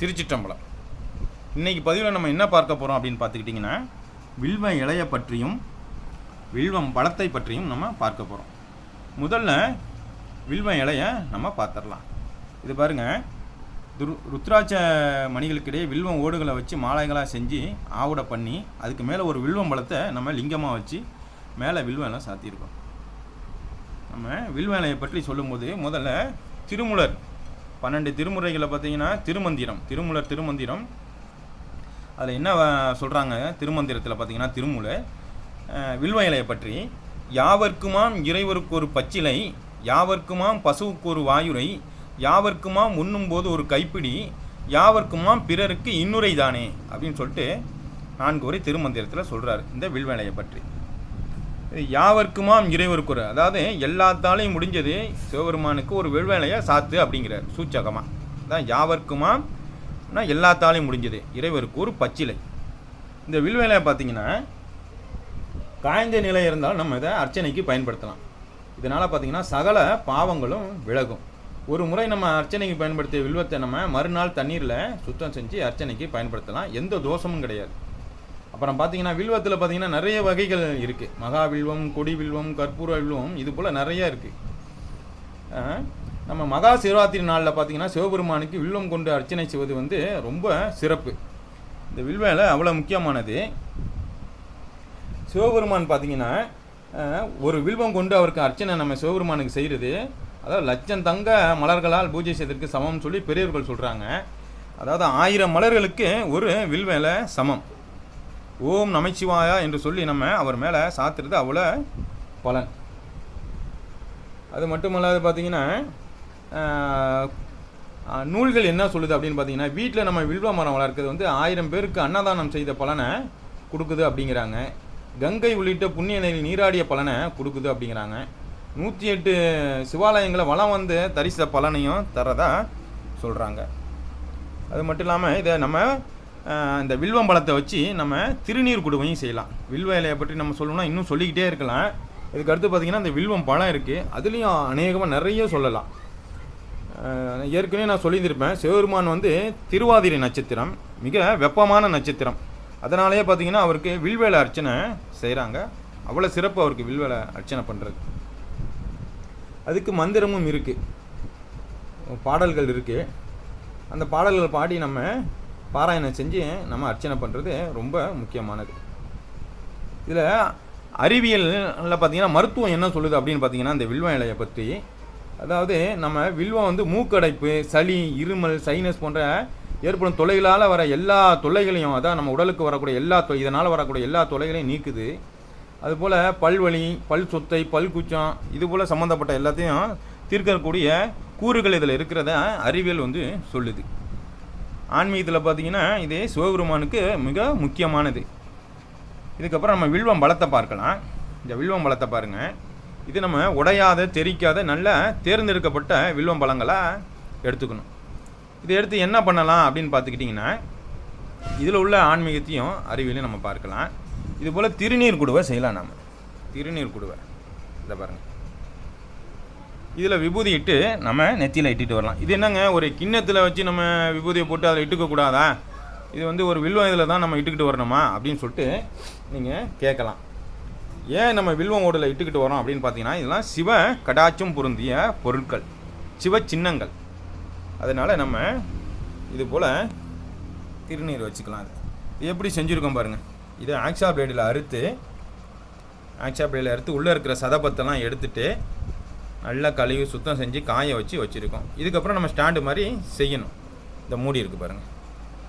திருச்சிற்றம்பலம். இன்னைக்கு பதிவில் நம்ம என்ன பார்க்க போகிறோம் அப்படின்னு பார்த்துக்கிட்டிங்கன்னா வில்வ இலைய பற்றியும் வில்வம் பழத்தை பற்றியும் நம்ம பார்க்க போகிறோம் முதல்ல வில்வ இலைய நம்ம பார்த்துடலாம். இது பாருங்க துரு ருத்ராட்ச மணிகளுக்கிடையே வில்வம் ஓடுகளை வச்சு மாலைகளாக செஞ்சு ஆவுடை பண்ணி அதுக்கு மேலே ஒரு வில்வம் பழத்தை நம்ம லிங்கமாக வச்சு மேலே வில்வம் இலை சாத்தியிருக்கோம். நம்ம வில்வேலையை பற்றி சொல்லும்போது முதல்ல திருமுலர் பன்னெண்டு திருமுறைகளை பார்த்தீங்கன்னா திருமந்திரம் திருமுலர் திருமந்திரம். அதில் என்ன சொல்கிறாங்க திருமந்திரத்தில் பார்த்தீங்கன்னா திருமுலை வில்வ இலையை பற்றி. யாவர்க்குமாம் இறைவருக்கு ஒரு பச்சிலை யாவர்க்குமாம் பசுவுக்கு ஒரு வாயுரை யாவர்க்குமாம் உண்ணும்போது ஒரு கைப்பிடி யாவர்க்குமாம் பிறருக்கு இன்னுரை தானே? அப்படின்னு சொல்லிட்டு நான்கு வரை திருமந்திரத்தில் சொல்கிறார் இந்த வில்வேலையை பற்றி. யாவர்க்குமாம் இறைவருக்குற அதாவது எல்லாத்தாலையும் முடிஞ்சது சிவபெருமானுக்கு ஒரு வெள்வேலையை சாத்து அப்படிங்கிறார் சூச்சகமாக அதான் யாவர்க்குமாம் எல்லாத்தாலையும் முடிஞ்சது இறைவருக்கு ஒரு பச்சிலை. இந்த வில்வேலையை பார்த்தீங்கன்னா காய்ந்த நிலை இருந்தாலும் நம்ம இதை அர்ச்சனைக்கு பயன்படுத்தலாம். இதனால் பார்த்தீங்கன்னா சகல பாவங்களும் விலகும். ஒரு முறை நம்ம அர்ச்சனைக்கு பயன்படுத்திய வில்வத்தை நம்ம மறுநாள் தண்ணீரில் சுத்தம் செஞ்சு அர்ச்சனைக்கு பயன்படுத்தலாம். எந்த தோஷமும் கிடையாது. அப்புறம் பார்த்தீங்கன்னா வில்வத்தில் பார்த்தீங்கன்னா நிறைய வகைகள் இருக்குது மகா வில்வம் கொடி வில்வம் கற்பூர வில்வம் இது போல் நிறைய இருக்குது நம்ம மகா சிவராத்திரி நாளில் பார்த்தீங்கன்னா சிவபெருமானுக்கு வில்வம் கொண்டு அர்ச்சனை செய்வது வந்து ரொம்ப சிறப்பு. இந்த வில்வேலை அவ்வளோ முக்கியமானது. சிவபெருமான் பார்த்தீங்கன்னா ஒரு வில்வம் கொண்டு அவருக்கு அர்ச்சனை நம்ம சிவபெருமானுக்கு செய்கிறது அதாவது லட்சம் தங்க மலர்களால் பூஜை செய்வதற்கு சமம்னு சொல்லி பெரியவர்கள் சொல்கிறாங்க அதாவது ஆயிரம் மலர்களுக்கு ஒரு வில்வேலை சமம். ஓம் நமச்சிவாயா என்று சொல்லி நம்ம அவர் மேலே சாத்துறது அவ்வளோ பலன். அது மட்டுமல்லாது பார்த்தீங்கன்னா நூல்கள் என்ன சொல்லுது அப்படின்னு பார்த்தீங்கன்னா வீட்டில் நம்ம வில்வ மரம் வளர்க்கிறது வந்து ஆயிரம் பேருக்கு அன்னதானம் செய்த பலனை கொடுக்குது அப்படிங்கிறாங்க. கங்கை உள்ளிட்ட புண்ணிய நிலையில் நீராடிய பலனை கொடுக்குது அப்படிங்கிறாங்க. நூற்றி எட்டு சிவாலயங்களை வளம் வந்து தரிச பலனையும் தரதா சொல்கிறாங்க அது மட்டும் இல்லாமல் இதை நம்ம இந்த வில்வம் பழத்தை வச்சு நம்ம திருநீர் குடுவையும் செய்யலாம். வில்வ இலையை பற்றி நம்ம சொல்லணும்னா இன்னும் சொல்லிக்கிட்டே இருக்கலாம். இதுக்கு அடுத்து பார்த்திங்கன்னா இந்த வில்வம் பழம் இருக்குது அதுலேயும் அநேகமாக நிறைய சொல்லலாம். ஏற்கனவே நான் சொல்லியிருந்திருப்பேன். சிவபெருமான் வந்து திருவாதிரை நட்சத்திரம் மிக வெப்பமான நட்சத்திரம். அதனாலேயே பார்த்தீங்கன்னா அவருக்கு வில்வேலை அர்ச்சனை செய்கிறாங்க அவ்வளோ சிறப்பு அவருக்கு வில்வேலை அர்ச்சனை பண்ணுறது அதுக்கு மந்திரமும் இருக்குது பாடல்கள் இருக்குது அந்த பாடல்கள் பாடி நம்ம பாராயணம் செஞ்சு நம்ம அர்ச்சனை பண்ணுறது ரொம்ப முக்கியமானது. இதில் அறிவியலில் பார்த்தீங்கன்னா மருத்துவம் என்ன சொல்லுது அப்படின்னு பார்த்தீங்கன்னா இந்த வில்வ இலையை பற்றி அதாவது நம்ம வில்வம் வந்து மூக்கடைப்பு சளி இருமல் சைனஸ் போன்ற ஏற்படும் தொலைகளால் வர எல்லா தொல்லைகளையும் அதான் நம்ம உடலுக்கு வரக்கூடிய எல்லா தொ இதனால் வரக்கூடிய எல்லா தொல்லைகளையும் நீக்குது. அதுபோல் பல்வலி பல் சொத்தை பல் குச்சம் இதுபோல் சம்மந்தப்பட்ட எல்லாத்தையும் தீர்க்கக்கூடிய கூறுகள் இதில் இருக்கிறத அறிவியல் வந்து சொல்லுது. ஆன்மீகத்தில் பார்த்தீங்கன்னா இது சிவபெருமானுக்கு மிக முக்கியமானது. இதுக்கப்புறம் நம்ம வில்வம் பலத்தை பார்க்கலாம். இந்த வில்வம் பலத்தை பாருங்கள் இது நம்ம உடையாத தெரிக்காத நல்ல தேர்ந்தெடுக்கப்பட்ட வில்வம் பழங்களை எடுத்துக்கணும். இதை எடுத்து என்ன பண்ணலாம் அப்படின்னு பார்த்துக்கிட்டிங்கன்னா இதில் உள்ள ஆன்மீகத்தையும் அறிவியலையும் நம்ம பார்க்கலாம். இது போல் திருநீர் குடுவை செய்யலாம் நம்ம திருநீர் குடுவை இதை பாருங்கள் இதில் விபூதி இட்டு நம்ம நெத்தியில் இட்டுட்டு வரலாம். இது என்னங்க? ஒரு கிண்ணத்தில் வச்சு நம்ம விபூதியை போட்டு அதில் இட்டுக்கக்கூடாதா இது வந்து ஒரு வில்வம் இதில் தான் நம்ம இட்டுக்கிட்டு வரணுமா? அப்படின்னு சொல்லிட்டு நீங்கள் கேட்கலாம். ஏன் நம்ம வில்வம் ஓடில் இட்டுக்கிட்டு வரோம் அப்படின்னு பார்த்தீங்கன்னா இதெல்லாம் சிவ கடாச்சும் பொருந்திய பொருட்கள் சிவ சின்னங்கள். அதனால் நம்ம இது போல் திருநீர் வச்சுக்கலாம் அது இது எப்படி செஞ்சுருக்கோம் பாருங்கள் இதை ஆக்ஷா பிளேடில் அறுத்து ஆக்ஷா பிளேடில் அறுத்து உள்ளே இருக்கிற சதபத்தெல்லாம் எடுத்துகிட்டு நல்லா கழுவி சுத்தம் செஞ்சு காய வச்சு வச்சுருக்கோம். இதுக்கப்புறம் நம்ம ஸ்டாண்டு மாதிரி செய்யணும். இந்த மூடி இருக்குது பாருங்கள்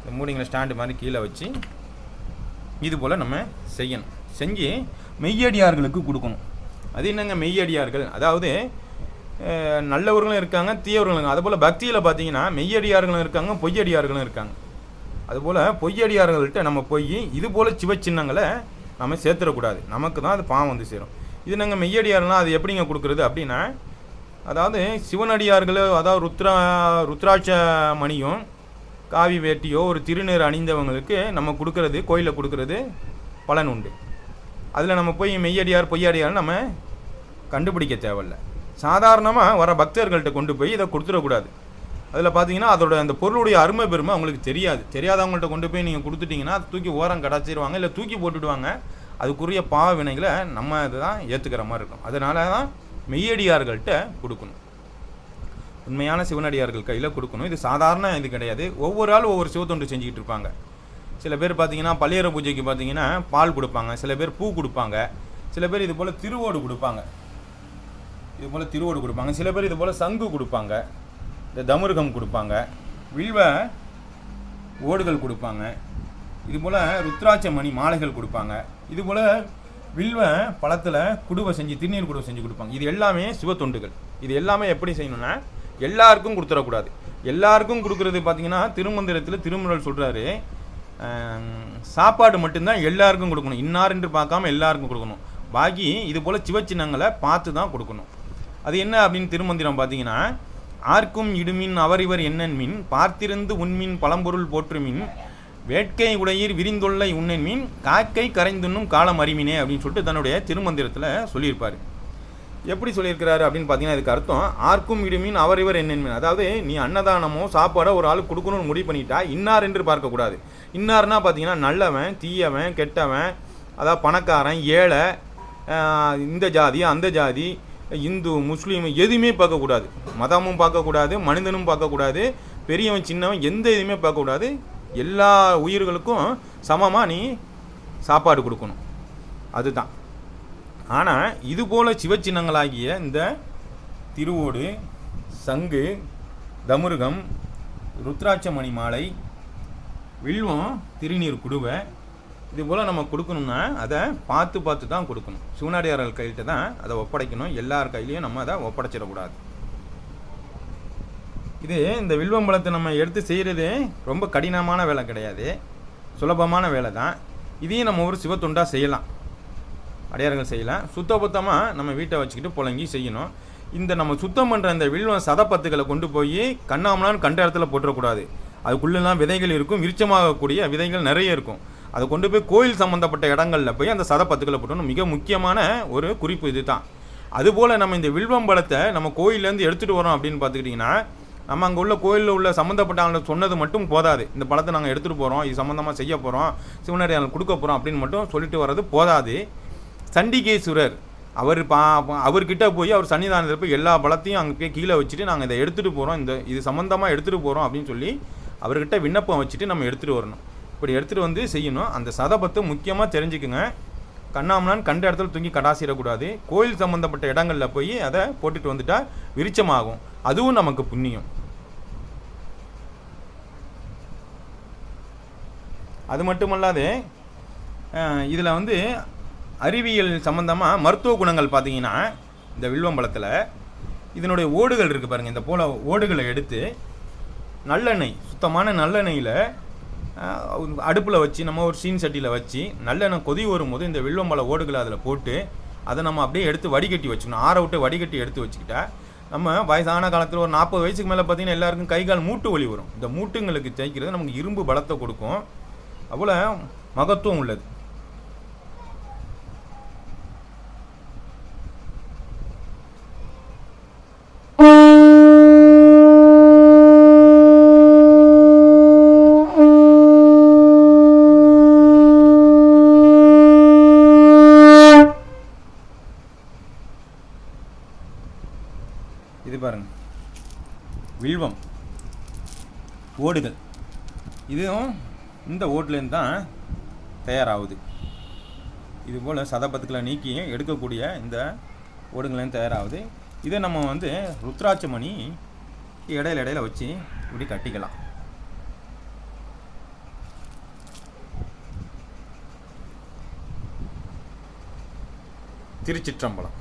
இந்த மூடிங்களை ஸ்டாண்டு மாதிரி கீழே வச்சு இது போல் நம்ம செய்யணும். செஞ்சு மெய்யடியார்களுக்கு கொடுக்கணும். அது என்னங்க மெய்யடியார்கள் அதாவது நல்லவர்களும் இருக்காங்க தீயவர்களும் இருக்காங்க. அதுபோல் பக்தியில் பார்த்தீங்கன்னா மெய்யடியார்களும் இருக்காங்க பொய்யடியார்களும் இருக்காங்க. அதுபோல் பொய்யடியார்கள்ட்ட நம்ம போய் இது போல் சிவச்சின்னங்களை நம்ம சேர்த்துடக்கூடாது. நமக்கு தான் அது பாவம் வந்து சேரும். இது நாங்கள் மெய்யடியார்லாம் அது எப்படிங்க கொடுக்குறது அப்படின்னா அதாவது சிவனடியார்கள் அதாவது ருத்ரா ருத்ராட்ச மணியும் காவி வேட்டியோ ஒரு திருநீர் அணிந்தவங்களுக்கு நம்ம கொடுக்கறது கோயிலில் கொடுக்கறது பலன் உண்டு. அதில் நம்ம போய் மெய்யடியார் பொய்யடியார் நம்ம கண்டுபிடிக்க தேவையில்ல. சாதாரணமாக வர பக்தர்கள்ட்ட கொண்டு போய் இதை கொடுத்துடக்கூடாது. அதில் பார்த்தீங்கன்னா அதோட அந்த பொருளுடைய அருமை பெருமை அவங்களுக்கு தெரியாது. தெரியாதவங்கள்ட்ட கொண்டு போய் நீங்கள் கொடுத்துட்டிங்கன்னா அதை தூக்கி ஓரம் கடாச்சிடுவாங்க இல்லை தூக்கி போட்டுடுவாங்க. அதுக்குரிய பாவ வினைகளை நம்ம இதுதான் ஏற்றுக்கிற மாதிரி இருக்கும் அதனால தான் மெய்யடியார்கள்ட்ட கொடுக்கணும். உண்மையான சிவனடியார்கள் கையில் கொடுக்கணும். இது சாதாரண இது கிடையாது. ஒவ்வொரு ஆள் ஒவ்வொரு சிவத்தொண்டு செஞ்சுக்கிட்டு இருப்பாங்க. சில பேர் பார்த்தீங்கன்னா பள்ளியற பூஜைக்கு பார்த்தீங்கன்னா பால் கொடுப்பாங்க. சில பேர் பூ கொடுப்பாங்க. சில பேர் இது போல் திருவோடு கொடுப்பாங்க. இது போல் திருவோடு கொடுப்பாங்க. சில பேர் இது போல் சங்கு கொடுப்பாங்க. இந்த தமுருகம் கொடுப்பாங்க. வில்வ ஓடுகள் கொடுப்பாங்க. இது போல் ருத்ராட்சமணி மாலைகள் கொடுப்பாங்க. இது போல் வில்வ பழத்தில் குடுவை செஞ்சு திருநீர் குடுவை செஞ்சு கொடுப்பாங்க. இது எல்லாமே சிவத்தொண்டுகள். இது எல்லாமே எப்படி செய்யணும்னா எல்லாருக்கும் கொடுத்துடக்கூடாது. எல்லாருக்கும் கொடுக்குறது பார்த்தீங்கன்னா திருமந்திரத்தில் திருமுறள் சொல்கிறாரு சாப்பாடு மட்டும்தான் எல்லாருக்கும் கொடுக்கணும். இன்னார் என்று பார்க்காம எல்லாருக்கும் கொடுக்கணும். பாக்கி இது போல் சிவச்சின்னங்களை பார்த்து தான் கொடுக்கணும். அது என்ன அப்படின்னு திருமந்திரம் பார்த்தீங்கன்னா ஆர்க்கும் இடுமின் அவரிவர் என்னன்மின் பார்த்திருந்து உண்மின் பழம்பொருள் போற்றுமின் வேட்கை உடையீர் விரிந்தொல்லை உண்ணன்மின் காக்கை கரைந்துண்ணும் காலம் அறிமினே அப்படின்னு சொல்லிட்டு தன்னுடைய திருமந்திரத்தில் சொல்லியிருப்பார். எப்படி சொல்லியிருக்கிறாரு அப்படின்னு பார்த்தீங்கன்னா இதுக்கு அர்த்தம் ஆர்க்கும் இடுமீன் அவர் இவர் என்னென்மீன் அதாவது நீ அன்னதானமோ சாப்பாடோ ஒரு ஆளுக்கு கொடுக்கணும்னு முடிவு பண்ணிட்டா இன்னார் என்று பார்க்கக்கூடாது. இன்னார்னா பார்த்தீங்கன்னா நல்லவன் தீயவன் கெட்டவன் அதாவது பணக்காரன் ஏழை இந்த ஜாதி அந்த ஜாதி இந்து முஸ்லீம் எதுவுமே பார்க்கக்கூடாது. மதமும் பார்க்கக்கூடாது மனிதனும் பார்க்கக்கூடாது பெரியவன் சின்னவன் எந்த இதுவுமே பார்க்கக்கூடாது. எல்லா உயிர்களுக்கும் சமமாக நீ சாப்பாடு கொடுக்கணும். அதுதான். ஆனால் இதுபோல் சிவச்சின்னங்களாகிய இந்த திருவோடு சங்கு தமுருகம் ருத்ராட்சமணி மாலை வில்வம் திருநீர் குடுவை இது போல் நம்ம கொடுக்கணும்னா அதை பார்த்து பார்த்து தான் கொடுக்கணும். சிவனாடியார்கள் கையிட்ட தான் அதை ஒப்படைக்கணும். எல்லார் கையிலையும் நம்ம அதை ஒப்படைச்சிடக்கூடாது. இது இந்த வில்வம்பழத்தை நம்ம எடுத்து செய்கிறது ரொம்ப கடினமான வேலை கிடையாது. சுலபமான வேலை தான். இதையும் நம்ம ஒரு சிவத்துண்டாக செய்யலாம். அடையாளங்கள் செய்யலாம். சுத்தபத்தமாக நம்ம வீட்டை வச்சுக்கிட்டு புழங்கி செய்யணும். இந்த நம்ம சுத்தம் பண்ணுற இந்த வில்வம் சதப்பத்துக்களை கொண்டு போய் கண்ணாமலான்னு கண்ட இடத்துல போட்டுறக்கூடாது. அதுக்குள்ளெல்லாம் விதைகள் இருக்கும். விருச்சமாகக்கூடிய விதைகள் நிறைய இருக்கும். அதை கொண்டு போய் கோயில் சம்மந்தப்பட்ட இடங்களில் போய் அந்த சதப்பத்துக்களை போட்டணும். மிக முக்கியமான ஒரு குறிப்பு இது தான் அதுபோல் நம்ம இந்த வில்வம் பழத்தை நம்ம கோயிலேருந்து எடுத்துகிட்டு வரோம் அப்படின்னு பார்த்துக்கிட்டிங்கன்னா நம்ம அங்கே உள்ள கோயிலில் உள்ள சம்மந்தப்பட்ட சொன்னது மட்டும் போதாது. இந்த பழத்தை நாங்கள் எடுத்துகிட்டு போகிறோம் இது சம்மந்தமாக செய்ய போகிறோம் சிவனடியாளர் கொடுக்க போகிறோம் அப்படின்னு மட்டும் சொல்லிட்டு வர்றது போதாது. சண்டிகேஸ்வரர் அவர் பா அவர்கிட்ட போய் அவர் சன்னிதானத்தில் போய் எல்லா பழத்தையும் அங்கே போய் கீழே வச்சுட்டு நாங்கள் இதை எடுத்துகிட்டு போகிறோம் இந்த இது சம்மந்தமாக எடுத்துகிட்டு போகிறோம் அப்படின்னு சொல்லி அவர்கிட்ட விண்ணப்பம் வச்சுட்டு நம்ம எடுத்துகிட்டு வரணும். இப்படி எடுத்துகிட்டு வந்து செய்யணும். அந்த சதபத்தை முக்கியமாக தெரிஞ்சுக்குங்க. கண்ணாமலான் கண்ட இடத்துல தூங்கி கடாசிடக்கூடாது. கோயில் சம்மந்தப்பட்ட இடங்களில் போய் அதை போட்டுட்டு வந்துட்டால் விருச்சமாகும் அதுவும் நமக்கு புண்ணியம். அது மட்டுமல்லாது இதில் வந்து அறிவியல் சம்மந்தமாக மருத்துவ குணங்கள் பார்த்தீங்கன்னா இந்த வில்வம்பழத்தில் இதனுடைய ஓடுகள் இருக்குது பாருங்கள் இந்த போல ஓடுகளை எடுத்து நல்லெண்ணெய் சுத்தமான நல்லெண்ணெயில் அடுப்பில் வச்சு நம்ம ஒரு சீன் சட்டியில் வச்சு நல்லெண்ணெய் கொதி வரும்போது இந்த வில்வம்பழ ஓடுகளை அதில் போட்டு அதை நம்ம அப்படியே எடுத்து வடிகட்டி வச்சுக்கணும். ஆற விட்டு வடிகட்டி எடுத்து வச்சுக்கிட்டா நம்ம வயசான காலத்தில் ஒரு நாற்பது வயசுக்கு மேலே பார்த்தீங்கன்னா எல்லாருக்கும் கை கால் மூட்டு வலி வரும். இந்த மூட்டுங்களுக்கு தேய்க்கிறது நமக்கு இரும்பு பலத்தை கொடுக்கும். அவ்வளோ மகத்துவம் உள்ளது. இது பாருங்க. வில்வம் ஓடுதல் இதுவும் இந்த ஓட்லேருந்து தான் தயாராகுது. இதுபோல் சதபத்துக்களை நீக்கி எடுக்கக்கூடிய இந்த ஓடுங்கள்லேருந்து தயாராகுது. இதை நம்ம வந்து ருத்ராட்ச மணி இடையில இடையில வச்சு இப்படி கட்டிக்கலாம். திருச்சிற்றம்பலம்.